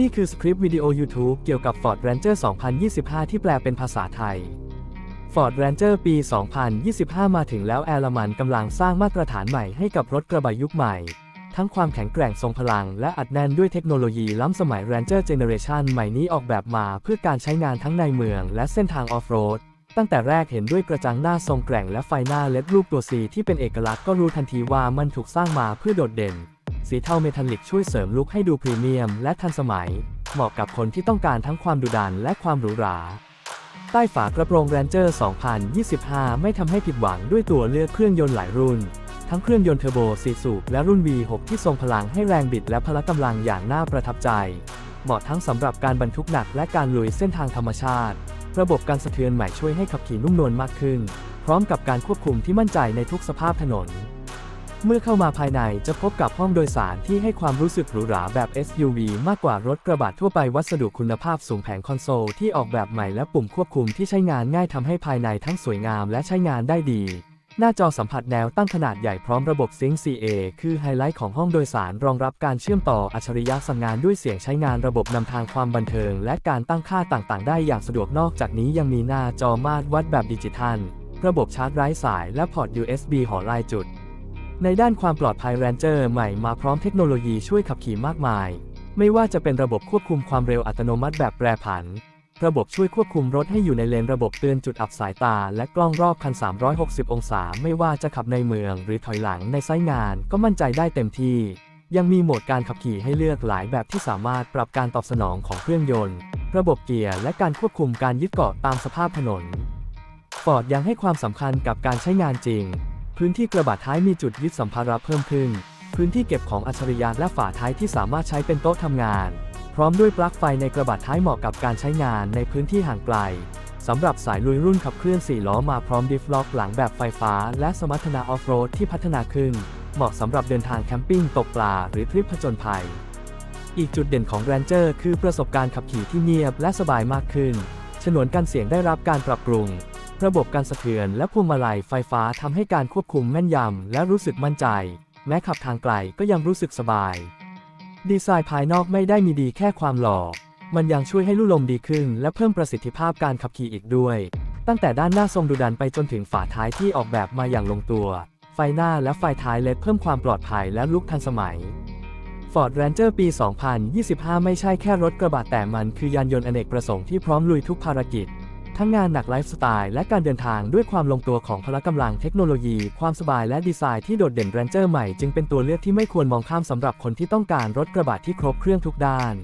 นี่คือสคริปต์วิดีโอ YouTube เกี่ยวกับ Ford Ranger 2025 ที่แปลเป็นภาษาไทย Ford Ranger ปี 2025 มาถึงแล้วแอร์มันกำลังสร้างมาตรฐานใหม่ให้กับรถกระบะยุคใหม่ ทั้งความแข็งแกร่งทรงพลังและอัดแน่นด้วยเทคโนโลยีล้ำสมัย Ranger Generation ใหม่นี้ออกแบบมาเพื่อการใช้งานทั้งในเมืองและเส้นทางออฟโรดตั้งแต่แรกเห็นด้วยกระจังหน้าทรงแกร่งและไฟหน้าเล็ดรูปตัว C ที่เป็นเอกลักษณ์ก็รู้ทันทีว่ามันถูกสร้างมาเพื่อโดดเด่น สีเทาเมทัลลิกช่วยเสริมลุคให้ดูพรีเมียมและทันสมัย เหมาะกับคนที่ต้องการทั้งความดุดันและความหรูหรา ใต้ฝากระโปรง Ranger 2025 ไม่ทำให้ผิดหวังด้วยตัวเลือกเครื่องยนต์หลายรุ่น ทั้งเครื่องยนต์เทอร์โบ4สูบและรุ่น V6 ที่ทรงพลังให้แรงบิดและพละกำลังอย่างน่าประทับใจ เหมาะทั้งสำหรับการบรรทุกหนักและการลุยเส้นทางธรรมชาติ ระบบการสะเทือนใหม่ช่วยให้ขับขี่นุ่มนวลมากขึ้น พร้อมกับการควบคุมที่มั่นใจในทุกสภาพถนน เมื่อเข้ามาภายในจะพบกับห้องโดยสารที่ให้ความรู้สึกหรูหราแบบ SUV มากกว่ารถกระบะทั่วไปวัสดุคุณภาพสูงแผงคอนโซลที่ออกแบบใหม่และปุ่มควบคุมที่ใช้งานง่ายทำให้ภายในทั้งสวยงามและใช้งานได้ดี หน้าจอสัมผัสแนวตั้งขนาดใหญ่พร้อมระบบซิงค์ CA คือไฮไลท์ของห้องโดยสารรองรับการเชื่อมต่ออัจฉริยะสั่งงานด้วยเสียงใช้งานระบบนำทางความบันเทิง และการตั้งค่าต่างๆ ได้อย่างสะดวกนอกจากนี้ยังมีหน้าจอมาตรวัดแบบดิจิทัล ระบบชาร์จไร้สายและพอร์ต USB หอลายจุด ในด้านความปลอดภัย Ranger ใหม่มาพร้อมเทคโนโลยีช่วยขับขี่มากมาย ไม่ว่าจะเป็นระบบควบคุมความเร็วอัตโนมัติแบบแปรผัน ระบบช่วยควบคุมรถให้อยู่ในเลนระบบเตือนจุดอับสายตา และกล้องรอบคัน 360 องศา ไม่ว่าจะขับในเมือง หรือถอยหลังในไซต์งานก็มั่นใจได้เต็มที่ ยังมีโหมดการขับขี่ให้เลือกหลายแบบที่สามารถปรับการตอบสนองของเครื่องยนต์ ระบบเกียร์และการควบคุมการยึดเกาะตามสภาพถนนฟอร์ดยังให้ความสำคัญกับการใช้งานจริง พื้นที่กระบะท้ายมีจุดยึดสัมภาระเพิ่มขึ้น พื้นที่เก็บของอัจฉริยะและฝาท้ายที่สามารถใช้เป็นโต๊ะทำงาน พร้อมด้วยปลั๊กไฟในกระบะท้ายเหมาะกับการใช้งานในพื้นที่ห่างไกลสำหรับสายลุยรุ่นขับเคลื่อน 4 ล้อมาพร้อมดิฟล็อกหลังแบบไฟฟ้า และสมรรถนะออฟโรดที่พัฒนาขึ้น เหมาะสำหรับเดินทางแคมปิ้งตกปลา หรือทริปผจญภัย อีกจุดเด่นของ Ranger คือประสบการณ์ขับขี่ที่เงียบและสบายมากขึ้น ฉนวนกันเสียงได้รับการปรับปรุง ระบบการสะเทือนและพวงมาลัยไฟฟ้าทำให้การควบคุมแม่นยำและรู้สึกมั่นใจ แม้ขับทางไกลก็ยังรู้สึกสบาย ดีไซน์ภายนอกไม่ได้มีดีแค่ความหล่อ มันยังช่วยให้ลู่ลมดีขึ้น และเพิ่มประสิทธิภาพการขับขี่อีกด้วย ตั้งแต่ด้านหน้าทรงดุดันไปจนถึงฝาท้ายที่ออกแบบมาอย่างลงตัว ไฟหน้าและไฟท้ายเลดเพิ่มความปลอดภัยและลุคทันสมัย Ford Ranger ปี 2025 ไม่ใช่แค่รถกระบะแต่มันคือยานยนต์อเนกประสงค์ที่พร้อมลุยทุกภารกิจ ทั้งงานหนักไลฟ์สไตล์และการเดินทางด้วยความลงตัวของพละกำลังเทคโนโลยี ความสบายและดีไซน์ที่โดดเด่นเรนเจอร์ใหม่จึงเป็นตัวเลือกที่ไม่ควรมองข้ามสำหรับคนที่ต้องการรถกระบะที่ครบเครื่องทุกด้าน